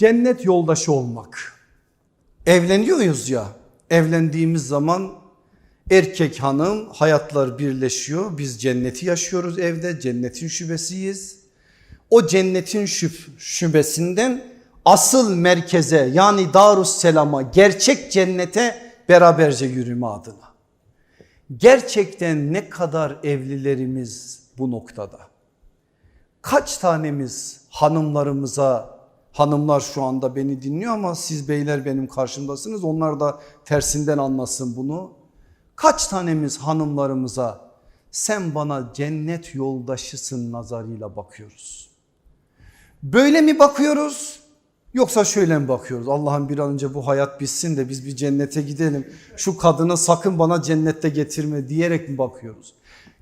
Cennet yoldaşı olmak. Evleniyoruz ya. Evlendiğimiz zaman erkek hanım hayatlar birleşiyor. Biz cenneti yaşıyoruz evde. Cennetin şubesiyiz. O cennetin şüp, şubesinden asıl merkeze yani Darusselam'a gerçek cennete beraberce yürüme adına. Gerçekten ne kadar evlilerimiz bu noktada? Kaç tanemiz hanımlarımıza hanımlar şu anda beni dinliyor ama siz beyler benim karşımdasınız onlar da tersinden anlasın bunu. Kaç tanemiz hanımlarımıza sen bana cennet yoldaşısın nazarıyla bakıyoruz. Böyle mi bakıyoruz yoksa şöyle mi bakıyoruz? Allah'ım bir an önce bu hayat bitsin de biz bir cennete gidelim. Şu kadını sakın bana cennette getirme diyerek mi bakıyoruz?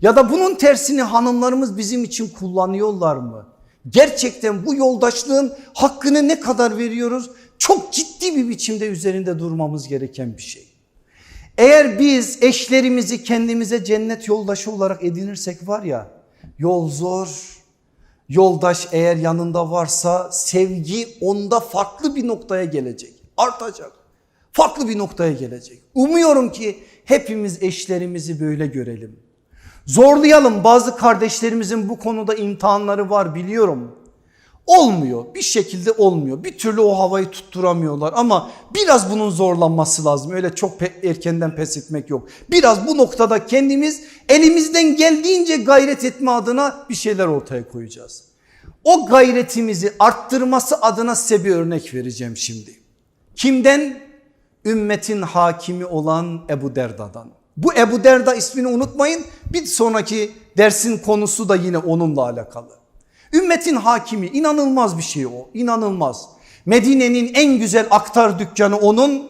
Ya da bunun tersini hanımlarımız bizim için kullanıyorlar mı? Gerçekten bu yoldaşlığın hakkını ne kadar veriyoruz? Çok ciddi bir biçimde üzerinde durmamız gereken bir şey. Eğer biz eşlerimizi kendimize cennet yoldaşı olarak edinirsek var ya yol zor. Yoldaş eğer yanında varsa sevgi onda farklı bir noktaya gelecek. Artacak. Farklı bir noktaya gelecek. Umuyorum ki hepimiz eşlerimizi böyle görelim. Zorlayalım bazı kardeşlerimizin bu konuda imtihanları var biliyorum. Olmuyor bir şekilde olmuyor bir türlü o havayı tutturamıyorlar ama biraz bunun zorlanması lazım öyle çok pe erkenden pes etmek yok. Biraz bu noktada kendimiz elimizden geldiğince gayret etme adına bir şeyler ortaya koyacağız. O gayretimizi arttırması adına size bir örnek vereceğim şimdi. Kimden? Ümmetin hakimi olan Ebu Derda'dan. Bu Ebu Derda ismini unutmayın bir sonraki dersin konusu da yine onunla alakalı. Ümmetin hakimi inanılmaz bir şey o inanılmaz. Medine'nin en güzel aktar dükkanı onun.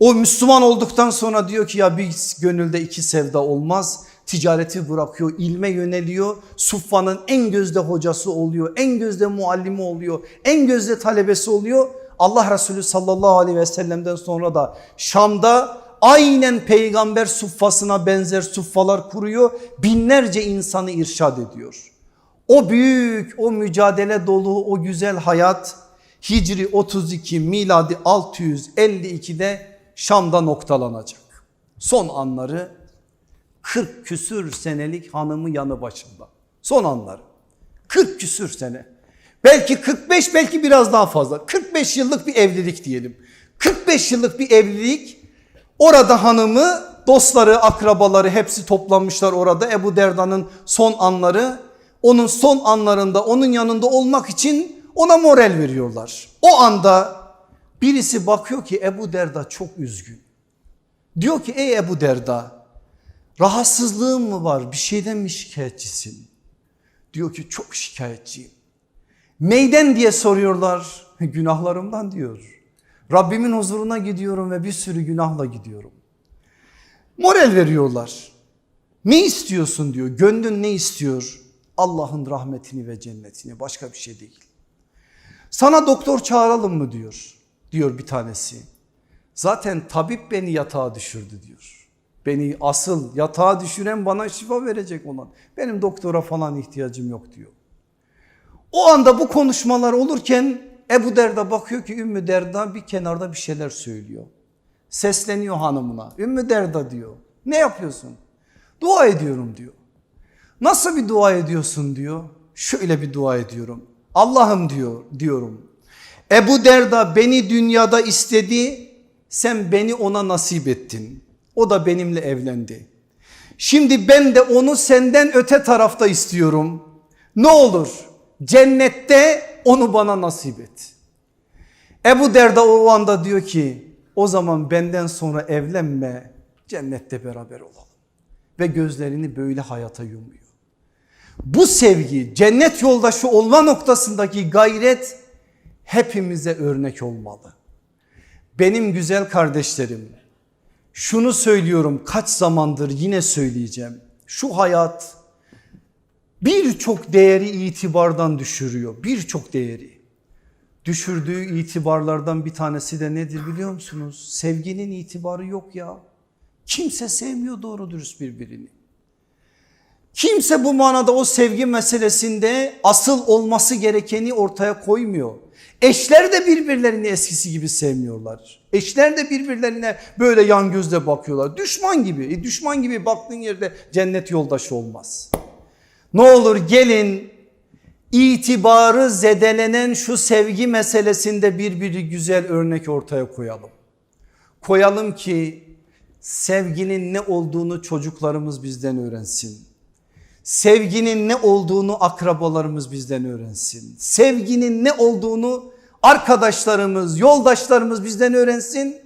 O Müslüman olduktan sonra diyor ki ya bir gönülde iki sevda olmaz. Ticareti bırakıyor, ilme yöneliyor. Suffa'nın en gözde hocası oluyor, en gözde muallimi oluyor, en gözde talebesi oluyor. Allah Resulü sallallahu aleyhi ve sellem'den sonra da Şam'da aynen peygamber suffasına benzer suffalar kuruyor. Binlerce insanı irşad ediyor. O büyük, o mücadele dolu, o güzel hayat Hicri 32 miladi 652'de Şam'da noktalanacak. Son anları 40 küsür senelik hanımı yanı başında. Son anları 40 küsür sene. Belki 45 belki biraz daha fazla. 45 yıllık bir evlilik diyelim. 45 yıllık bir evlilik. Orada hanımı dostları akrabaları hepsi toplanmışlar orada. Ebu Derda'nın son anları onun son anlarında onun yanında olmak için ona moral veriyorlar. O anda birisi bakıyor ki Ebu Derda çok üzgün. Diyor ki ey Ebu Derda rahatsızlığın mı var bir şeyden mi şikayetçisin? Diyor ki çok şikayetçiyim. Neyden diye soruyorlar günahlarımdan diyor. Rabbimin huzuruna gidiyorum ve bir sürü günahla gidiyorum. Moral veriyorlar. Ne istiyorsun diyor gönlün ne istiyor? Allah'ın rahmetini ve cennetini başka bir şey değil. Sana doktor çağıralım mı diyor. Diyor bir tanesi. Zaten tabip beni yatağa düşürdü diyor. Beni asıl yatağa düşüren bana şifa verecek olan. Benim doktora falan ihtiyacım yok diyor. O anda bu konuşmalar olurken Ebu Derda bakıyor ki Ümmü Derda bir kenarda bir şeyler söylüyor. Sesleniyor hanımına. Ümmü Derda diyor. Ne yapıyorsun? Dua ediyorum diyor. Nasıl bir dua ediyorsun diyor. Şöyle bir dua ediyorum. Allah'ım diyor diyorum. Ebu Derda beni dünyada istedi. Sen beni ona nasip ettin. O da benimle evlendi. Şimdi ben de onu senden öte tarafta istiyorum. Ne olur cennette onu bana nasip et. Ebu Derda o anda diyor ki o zaman benden sonra evlenme cennette beraber olalım. Ve gözlerini böyle hayata yumuyor. Bu sevgi cennet yoldaşı olma noktasındaki gayret hepimize örnek olmalı. Benim güzel kardeşlerim şunu söylüyorum kaç zamandır yine söyleyeceğim. Şu hayat birçok değeri itibardan düşürüyor. Birçok değeri. Düşürdüğü itibarlardan bir tanesi de nedir biliyor musunuz? Sevginin itibarı yok ya. Kimse sevmiyor doğru dürüst birbirini. Kimse bu manada o sevgi meselesinde asıl olması gerekeni ortaya koymuyor. Eşler de birbirlerini eskisi gibi sevmiyorlar. Eşler de birbirlerine böyle yan gözle bakıyorlar. Düşman gibi. E düşman gibi baktığın yerde cennet yoldaşı olmaz. Ne olur gelin itibarı zedelenen şu sevgi meselesinde birbiri güzel örnek ortaya koyalım. Koyalım ki sevginin ne olduğunu çocuklarımız bizden öğrensin. Sevginin ne olduğunu akrabalarımız bizden öğrensin. Sevginin ne olduğunu arkadaşlarımız, yoldaşlarımız bizden öğrensin.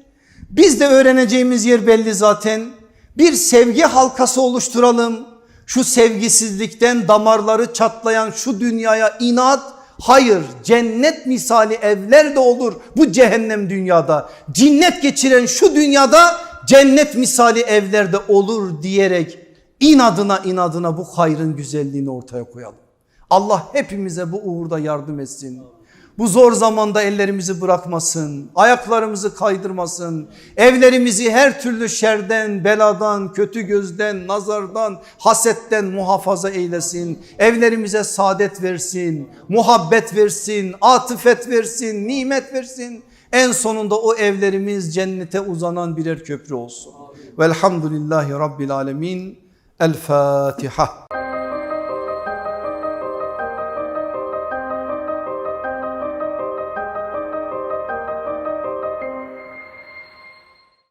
Biz de öğreneceğimiz yer belli zaten. Bir sevgi halkası oluşturalım. Şu sevgisizlikten damarları çatlayan şu dünyaya inat, hayır cennet misali evler de olur bu cehennem dünyada. Cinnet geçiren şu dünyada cennet misali evlerde olur diyerek inadına inadına bu hayrın güzelliğini ortaya koyalım. Allah hepimize bu uğurda yardım etsin. Bu zor zamanda ellerimizi bırakmasın, ayaklarımızı kaydırmasın, evlerimizi her türlü şerden, beladan, kötü gözden, nazardan, hasetten muhafaza eylesin. Evlerimize saadet versin, muhabbet versin, atıfet versin, nimet versin. En sonunda o evlerimiz cennete uzanan birer köprü olsun. Velhamdülillahi Rabbil Alemin. El Fatiha.